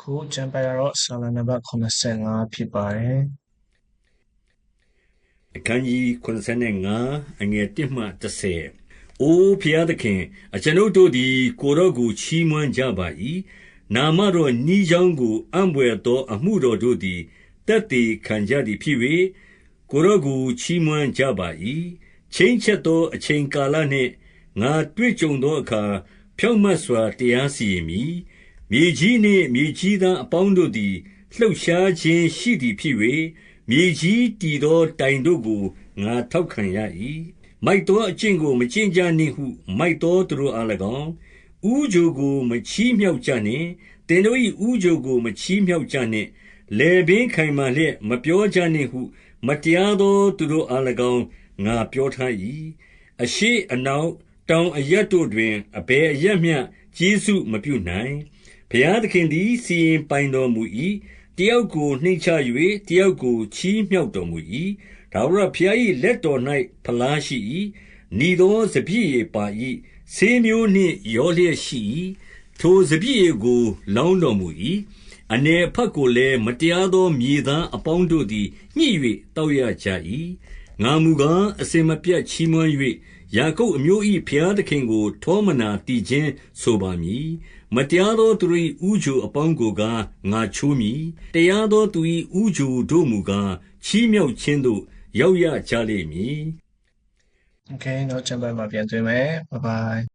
ခုကျမ်းပိုင်ကတော့ဆာလနံပါတ်85ဖြစ်ပါတယ်အခန်းကြီး85အငယ်1မှ30အိုဖျားသခင်အကျွန်ုပ်တို့သည်ကိုရော့ကိုချီးမွမ်းကြပါ၏နာမတော်ညီချောင်းကိုအံ့ဘွယ်သောအမှုတော်တို့သည်တက်တည်ခံကြသည်ဖြစ်၍ကိုရော့ကိုချီးမွမ်းကြပါ၏ချင်းချက်သောအချိန်ကာလနှင့်ငါတွေ့ကြုံသောအခါဖြောင့်မတ်စွာတရားစီရင်မည် မြေကြီးနှင့် မြေကြီးသားအပေါင်းတို့သည် လှုပ်ရှားခြင်းရှိသည်ဖြစ်၍မြေကြီးတည်သောတိုင်တို့ကို ငါထောက်ခံရ၏မိုက်သောအကျင့်ကို မကျင့်ကြနှင့်ဟု မိုက်သောသူတို့အား၎င်းဥဂျိုကို မချီးမြှောက်ကြနှင့်တင်တို့၏ဥဂျိုကို မချီးမြှောက်ကြနှင့်လေပင်ခိုင်မာလျက် မပြောကြနှင့်ဟု မတရားသောသူတို့အား၎င်း ငါပြောထား၏အရှိအနောက် တောင်အရက်တို့တွင် အဘယ်အရက်မျှ ကျေးဇူးမပြုနိုင် ဘုရားသခင်သည် စီရင်ပိုင်တော်မူ၏တယောက်ကို နှိမ့်ချ၍တယောက်ကို ချီးမြှောက်တော်မူ၏ဒါဝရဘုရား၏လက်တော်၌ဖလားရှိ၏ဤသောစပြည့်ရည်ပါ၏ဆေးမျိုးနှင့်ရောလျက်ရှိ၏ထိုစပြည့်ရည်ကို လောင်းတော်မူ၏အနေဖက်ကိုလည်း မတရားသော မြေသားအပေါင်းတို့သည် ညှိ၍တောက်ရကြ၏ငါမူကား အစင်မပြတ်ချီးမွမ်း၍ ယာကုပ်အမျိုး၏ဘုရားသခင်ကို ထောမနာတည်ခြင်းဆိုပါမည်မတရားသောသူ၏ဥဂျိုအပေါင်းကိုကားငါချိုးမည်တရားသောသူ၏ဥဂျိုတို့မူကားချီးမြှောက်ခြင်းသို့ရောက်ရကြလိမ့်မည် โอเคเนาะကျမ်းပိုင်မှာပြန်တွေ့မယ် bye bye